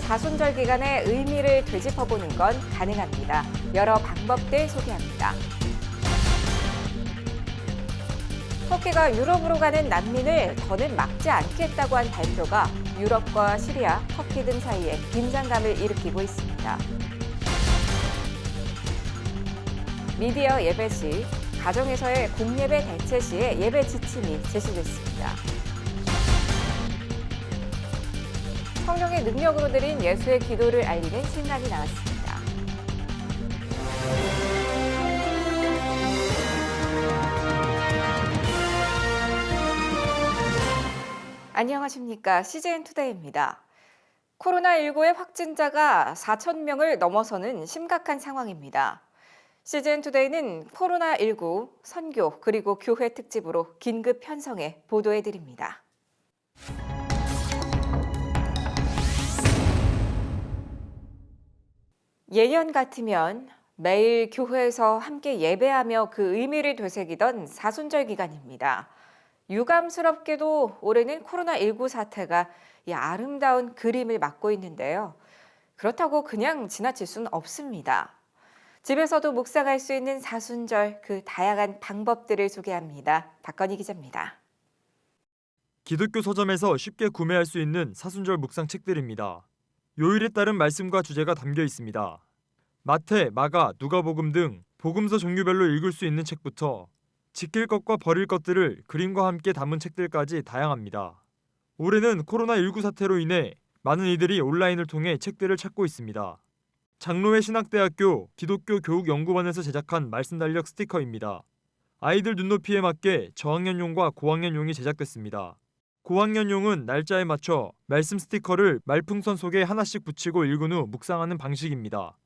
사순절 기간의 의미를 되짚어보는 건 가능합니다. 여러 방법들 소개합니다. 터키가 유럽으로 가는 난민을 더는 막지 않겠다고 한 발표가 유럽과 시리아, 터키 등 사이에 긴장감을 일으키고 있습니다. 미디어 예배 시 가정에서의 공예배 대체 시에 예배 지침이 제시됐습니다. 성령의 능력으로 드린 예수의 기도를 알리는 신랑이 나왔습니다. 안녕하십니까. CJN 투데이입니다. 코로나19의 확진자가 4천 명을 넘어서는 심각한 상황입니다. CGN 투데이는 코로나19 선교 그리고 교회 특집으로 긴급 편성해 보도해 드립니다. 예년 같으면 매일 교회에서 함께 예배하며 그 의미를 되새기던 사순절 기간입니다. 유감스럽게도 올해는 코로나19 사태가 이 아름다운 그림을 맡고 있는데요. 그렇다고 그냥 지나칠 수는 없습니다. 집에서도 묵상할 수 있는 사순절 그 다양한 방법들을 소개합니다. 박건희 기자입니다. 기독교 서점에서 쉽게 구매할 수 있는 사순절 묵상 책들입니다. 요일에 따른 말씀과 주제가 담겨 있습니다. 마태, 마가, 누가복음 등 복음서 종류별로 읽을 수 있는 책부터 지킬 것과 버릴 것들을 그림과 함께 담은 책들까지 다양합니다. 올해는 코로나19 사태로 인해 많은 이들이 온라인을 통해 책들을 찾고 있습니다. 장로회 신학대학교 기독교 교육연구원에서 제작한 말씀 달력 스티커입니다. 아이들 눈높이에 맞게 저학년용과 고학년용이 제작됐습니다. 고학년용은 날짜에 맞춰 말씀 스티커를 말풍선 속에 하나씩 붙이고 읽은 후 묵상하는 방식입니다.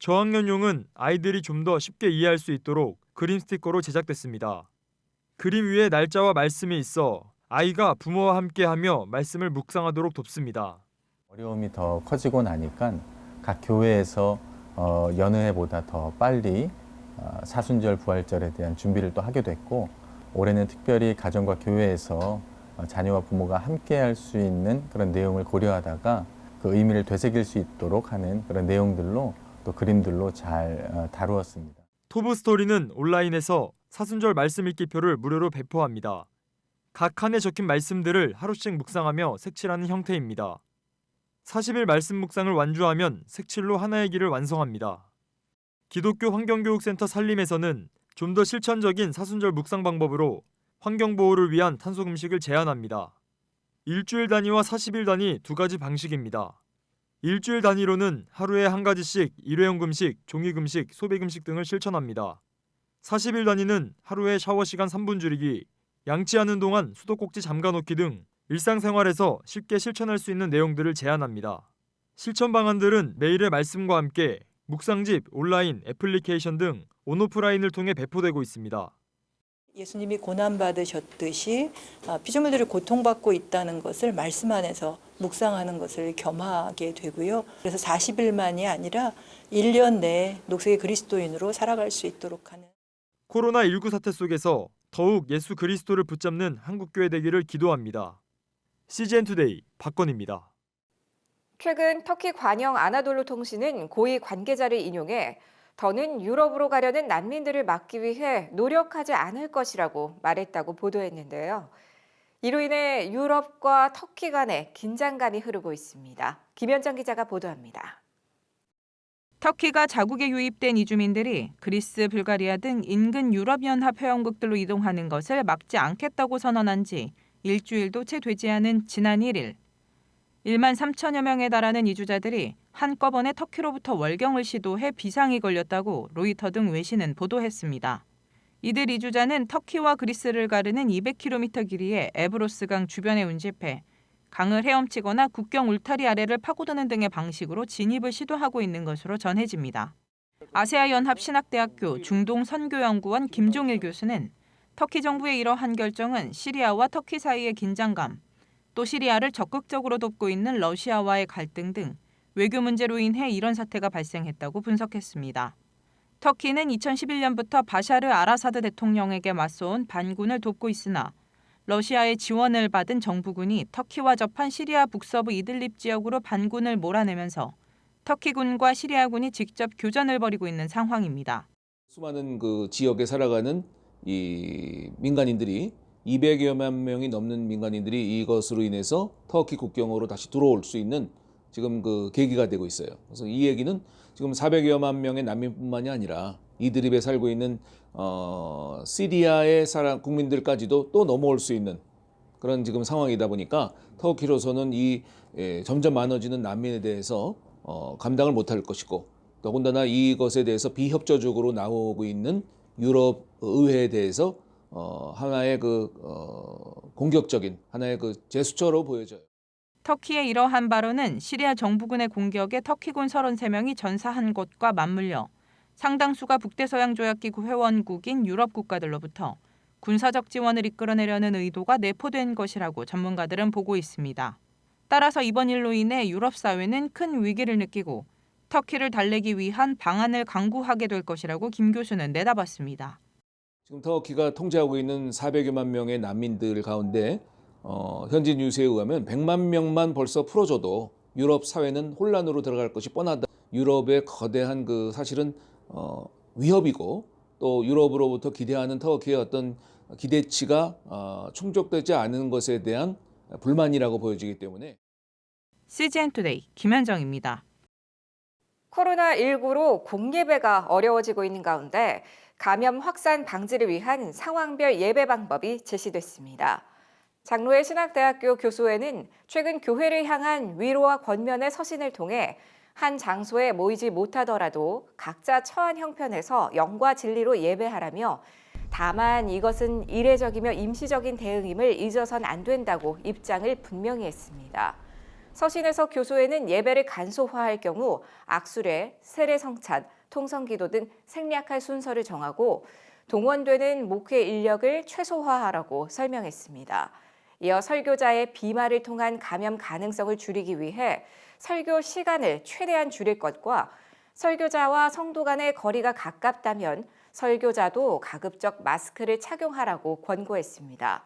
저학년용은 아이들이 좀 더 쉽게 이해할 수 있도록 그림 스티커로 제작됐습니다. 그림 위에 날짜와 말씀이 있어 아이가 부모와 함께 하며 말씀을 묵상하도록 돕습니다. 어려움이 더 커지고 나니까 각 교회에서 어, 여느 해보다 더 빨리 어, 사순절 부활절에 대한 준비를 또 하게 됐고 올해는 특별히 가정과 교회에서 어, 자녀와 부모가 함께 할 수 있는 그런 내용을 고려하다가 그 의미를 되새길 수 있도록 하는 그런 내용들로 또 그림들로 잘 어, 다루었습니다. 토브 스토리는 온라인에서 사순절 말씀 읽기표를 무료로 배포합니다. 각 칸에 적힌 말씀들을 하루씩 묵상하며 색칠하는 형태입니다. 40일 말씀 묵상을 완주하면 색칠로 하나의 길을 완성합니다. 기독교 환경교육센터 살림에서는 좀 더 실천적인 사순절 묵상 방법으로 환경 보호를 위한 탄소 금식을 제안합니다. 일주일 단위와 40일 단위 두 가지 방식입니다. 일주일 단위로는 하루에 한 가지씩 일회용 금식, 종이 금식, 소비 금식 등을 실천합니다. 40일 단위는 하루에 샤워 시간 3분 줄이기, 양치하는 동안 수도꼭지 잠가 놓기 등 일상생활에서 쉽게 실천할 수 있는 내용들을 제안합니다. 실천 방안들은 매일의 말씀과 함께 묵상집, 온라인, 애플리케이션 등 온오프라인을 통해 배포되고 있습니다. 예수님이 고난 받으셨듯이 아, 피조물들이 고통받고 있다는 것을 말씀 안에서 묵상하는 것을 겸하게 되고요. 그래서 40일만이 아니라 1년 내에 녹색의 그리스도인으로 살아갈 수 있도록 하는 코로나19 사태 속에서 더욱 예수 그리스도를 붙잡는 한국교회 되기를 기도합니다. CGN 투데이 박건입니다. 최근 터키 관영 아나돌루 통신은 고위 관계자를 인용해 더는 유럽으로 가려는 난민들을 막기 위해 노력하지 않을 것이라고 말했다고 보도했는데요. 이로 인해 유럽과 터키 간에 긴장감이 흐르고 있습니다. 김현정 기자가 보도합니다. 터키가 자국에 유입된 이주민들이 그리스, 불가리아 등 인근 유럽연합 회원국들로 이동하는 것을 막지 않겠다고 선언한 지 일주일도 채 되지 않은 지난 1일 1만 3천여 명에 달하는 이주자들이 한꺼번에 터키로부터 월경을 시도해 비상이 걸렸다고 로이터 등 외신은 보도했습니다. 이들 이주자는 터키와 그리스를 가르는 200km 길이의 에브로스강 주변에 운집해 강을 헤엄치거나 국경 울타리 아래를 파고드는 등의 방식으로 진입을 시도하고 있는 것으로 전해집니다. 아세아 연합 신학대학교 중동 선교연구원 김종일 교수는 터키 정부의 이러한 결정은 시리아와 터키 사이의 긴장감, 또 시리아를 적극적으로 돕고 있는 러시아와의 갈등 등 외교 문제로 인해 이런 사태가 발생했다고 분석했습니다. 터키는 2011년부터 바샤르 아라사드 대통령에게 맞서온 반군을 돕고 있으나 러시아의 지원을 받은 정부군이 터키와 접한 시리아 북서부 이들립 지역으로 반군을 몰아내면서 터키군과 시리아군이 직접 교전을 벌이고 있는 상황입니다. 수많은 그 지역에 살아가는 이 민간인들이 200여만 명이 넘는 민간인들이 이것으로 인해서 터키 국경으로 다시 들어올 수 있는 지금 그 계기가 되고 있어요. 그래서 이 얘기는 지금 400여만 명의 난민뿐만이 아니라 이드립에 살고 있는 어 시리아의 사람 국민들까지도 또 넘어올 수 있는 그런 지금 상황이다 보니까 터키로서는 이 예, 점점 많아지는 난민에 대해서 어, 감당을 못할 것이고 더군다나 이것에 대해서 비협조적으로 나오고 있는 유럽 의회에 대해서 어, 하나의 그 어, 공격적인 하나의 그 제스처로 보여져요. 터키의 이러한 발언은 시리아 정부군의 공격에 터키군 33명이 전사한 것과 맞물려 상당수가 북대서양 조약기구 회원국인 유럽 국가들로부터 군사적 지원을 이끌어내려는 의도가 내포된 것이라고 전문가들은 보고 있습니다. 따라서 이번 일로 인해 유럽 사회는 큰 위기를 느끼고 터키를 달래기 위한 방안을 강구하게 될 것이라고 김 교수는 내다봤습니다. 지금 터키가 통제하고 있는 400여만 명의 난민들 가운데 어, 현지 뉴스에 의하면 100만 명만 벌써 풀어줘도 유럽 사회는 혼란으로 들어갈 것이 뻔하다. 유럽의 거대한 그 사실은 어, 위협이고 또 유럽으로부터 기대하는 터키의 어떤 기대치가 어, 충족되지 않은 것에 대한 불만이라고 보여지기 때문에 CGN 투데이 김현정입니다. 코로나19로 공예배가 어려워지고 있는 가운데 감염 확산 방지를 위한 상황별 예배 방법이 제시됐습니다. 장로의 신학대학교 교수회는 최근 교회를 향한 위로와 권면의 서신을 통해 한 장소에 모이지 못하더라도 각자 처한 형편에서 영과 진리로 예배하라며 다만 이것은 이례적이며 임시적인 대응임을 잊어선 안 된다고 입장을 분명히 했습니다. 서신에서 교소에는 예배를 간소화할 경우 악수례, 세례 성찬, 통성기도 등 생략할 순서를 정하고 동원되는 목회 인력을 최소화하라고 설명했습니다. 이어 설교자의 비말을 통한 감염 가능성을 줄이기 위해 설교 시간을 최대한 줄일 것과 설교자와 성도 간의 거리가 가깝다면 설교자도 가급적 마스크를 착용하라고 권고했습니다.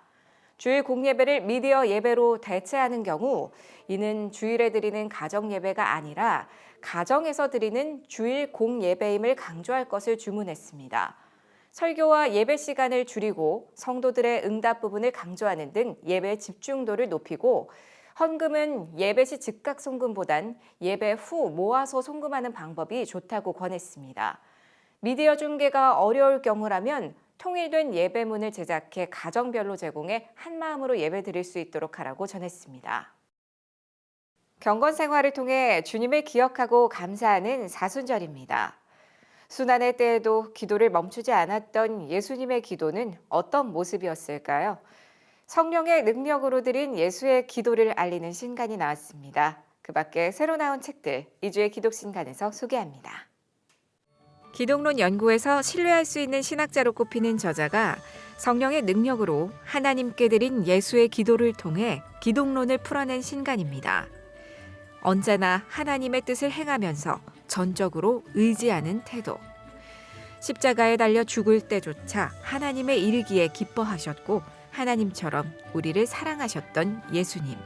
주일 공예배를 미디어 예배로 대체하는 경우 이는 주일에 드리는 가정 예배가 아니라 가정에서 드리는 주일 공예배임을 강조할 것을 주문했습니다. 설교와 예배 시간을 줄이고 성도들의 응답 부분을 강조하는 등 예배 집중도를 높이고 헌금은 예배 시 즉각 송금보단 예배 후 모아서 송금하는 방법이 좋다고 권했습니다. 미디어 중계가 어려울 경우라면 통일된 예배문을 제작해 가정별로 제공해 한 마음으로 예배 드릴 수 있도록 하라고 전했습니다. 경건 생활을 통해 주님을 기억하고 감사하는 사순절입니다. 순환의 때에도 기도를 멈추지 않았던 예수님의 기도는 어떤 모습이었을까요? 성령의 능력으로 드린 예수의 기도를 알리는 신간이 나왔습니다. 그 밖에 새로 나온 책들 이주의 기독 신간에서 소개합니다. 기독론 연구에서 신뢰할 수 있는 신학자로 꼽히는 저자가 성령의 능력으로 하나님께 드린 예수의 기도를 통해 기독론을 풀어낸 신간입니다. 언제나 하나님의 뜻을 행하면서 전적으로 의지하는 태도. 십자가에 달려 죽을 때조차 하나님의 이르기에 기뻐하셨고 하나님처럼 우리를 사랑하셨던 예수님.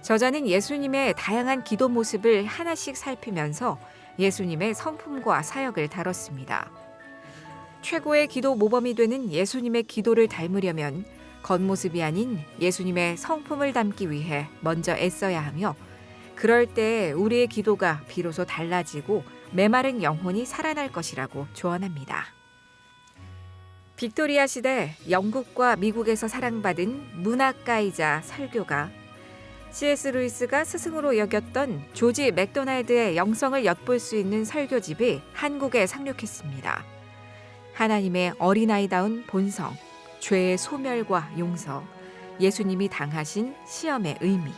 저자는 예수님의 다양한 기도 모습을 하나씩 살피면서 예수님의 성품과 사역을 다뤘습니다. 최고의 기도 모범이 되는 예수님의 기도를 닮으려면 겉모습이 아닌 예수님의 성품을 담기 위해 먼저 애써야 하며 그럴 때 우리의 기도가 비로소 달라지고 메마른 영혼이 살아날 것이라고 조언합니다. 빅토리아 시대 영국과 미국에서 사랑받은 문학가이자 설교가 C.S. 루이스가 스승으로 여겼던 조지 맥도날드의 영성을 엿볼 수 있는 설교집이 한국에 상륙했습니다. 하나님의 어린아이다운 본성, 죄의 소멸과 용서, 예수님이 당하신 시험의 의미.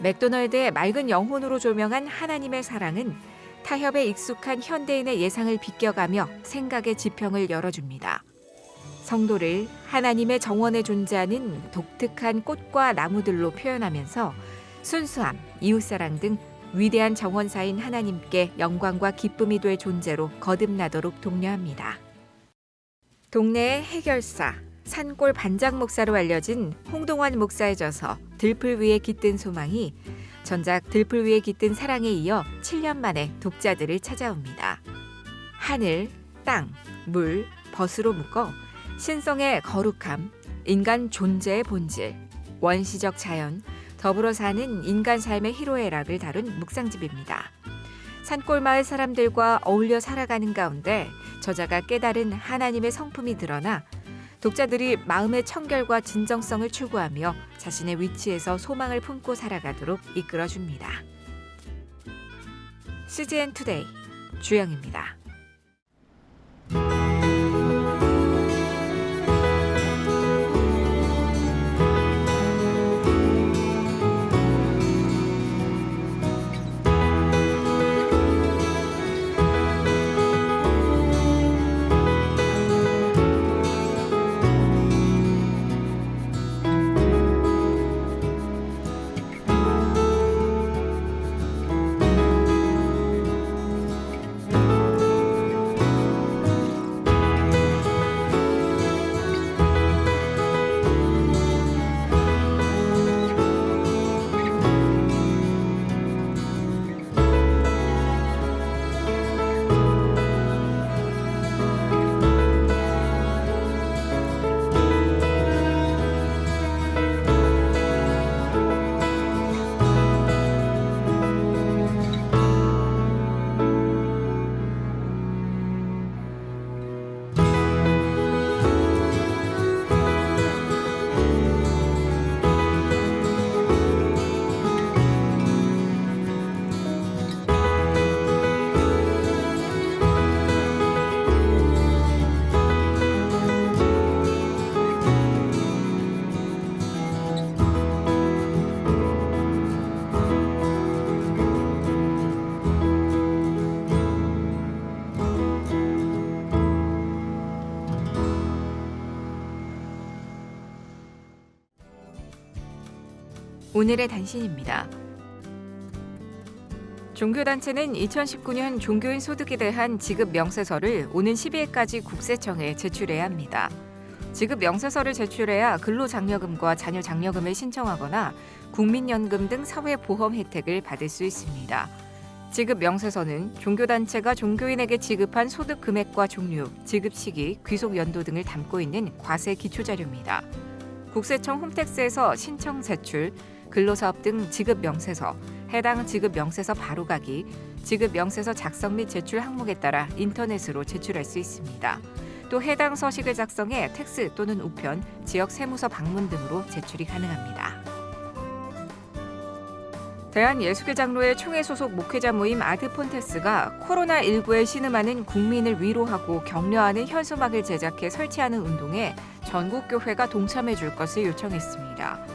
맥도널드의 맑은 영혼으로 조명한 하나님의 사랑은 타협에 익숙한 현대인의 예상을 비껴가며 생각의 지평을 열어줍니다. 성도를 하나님의 정원에 존재하는 독특한 꽃과 나무들로 표현하면서 순수함, 이웃사랑 등 위대한 정원사인 하나님께 영광과 기쁨이 될 존재로 거듭나도록 독려합니다. 동네의 해결사, 산골 반장 목사로 알려진 홍동환 목사의 저서 들풀 위에 깃든 소망이 전작 들풀 위에 깃든 사랑에 이어 7년 만에 독자들을 찾아옵니다. 하늘, 땅, 물, 벗으로 묶어 신성의 거룩함, 인간 존재의 본질, 원시적 자연, 더불어 사는 인간 삶의 희로애락을 다룬 묵상집입니다. 산골 마을 사람들과 어울려 살아가는 가운데 저자가 깨달은 하나님의 성품이 드러나 독자들이 마음의 청결과 진정성을 추구하며 자신의 위치에서 소망을 품고 살아가도록 이끌어줍니다. CGN 투데이 주영입니다. 오늘의 단신입니다. 종교단체는 2019년 종교인 소득에 대한 지급 명세서를 오는 12일까지 국세청에 제출해야 합니다. 지급 명세서를 제출해야 근로장려금과 자녀장려금을 신청하거나 국민연금 등 사회보험 혜택을 받을 수 있습니다. 지급 명세서는 종교단체가 종교인에게 지급한 소득 금액과 종류, 지급 시기, 귀속 연도 등을 담고 있는 과세 기초자료입니다. 국세청 홈택스에서 신청 제출, 근로사업 등 지급 명세서, 해당 지급 명세서 바로가기, 지급 명세서 작성 및 제출 항목에 따라 인터넷으로 제출할 수 있습니다. 또 해당 서식을 작성해 텍스 또는 우편, 지역 세무서 방문 등으로 제출이 가능합니다. 대한예수교 장로회 총회 소속 목회자 모임 아드폰테스가 코로나19에 신음하는 국민을 위로하고 격려하는 현수막을 제작해 설치하는 운동에 전국 교회가 동참해 줄 것을 요청했습니다.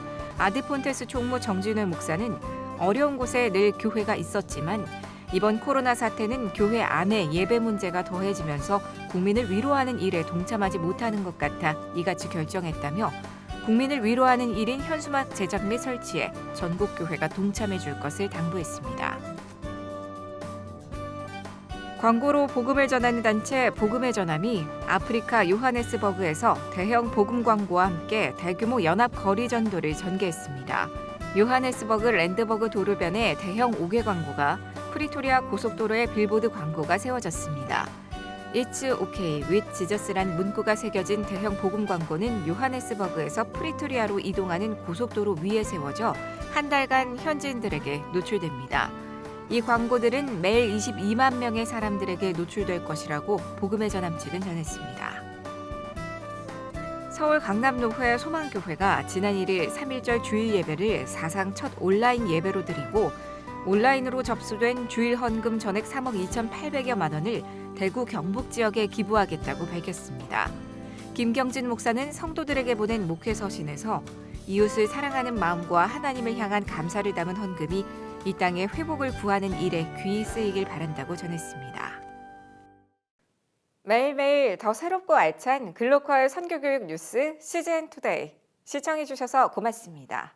아드폰테스 총무 정진회 목사는 어려운 곳에 늘 교회가 있었지만 이번 코로나 사태는 교회 안에 예배 문제가 더해지면서 국민을 위로하는 일에 동참하지 못하는 것 같아 이같이 결정했다며 국민을 위로하는 일인 현수막 제작 및 설치에 전국 교회가 동참해 줄 것을 당부했습니다. 광고로 복음을 전하는 단체 복음의 전함이 아프리카 요하네스버그에서 대형 복음 광고와 함께 대규모 연합 거리 전도를 전개했습니다. 요하네스버그 랜드버그 도로변에 대형 5개 광고가 프리토리아 고속도로에 빌보드 광고가 세워졌습니다. It's okay with Jesus란 문구가 새겨진 대형 복음 광고는 요하네스버그에서 프리토리아로 이동하는 고속도로 위에 세워져 한 달간 현지인들에게 노출됩니다. 이 광고들은 매일 22만 명의 사람들에게 노출될 것이라고 복음의 전함 측은 전했습니다. 서울 강남노회 소망교회가 지난 1일 3.1절 주일 예배를 사상 첫 온라인 예배로 드리고 온라인으로 접수된 주일 헌금 전액 3억 2,800여만 원을 대구 경북 지역에 기부하겠다고 밝혔습니다. 김경진 목사는 성도들에게 보낸 목회 서신에서 이웃을 사랑하는 마음과 하나님을 향한 감사를 담은 헌금이 이 땅의 회복을 구하는 일에 귀히 쓰이길 바란다고 전했습니다. 매일매일 더 새롭고 알찬 글로컬 선교교육 뉴스 CGN 투데이 시청해 주셔서 고맙습니다.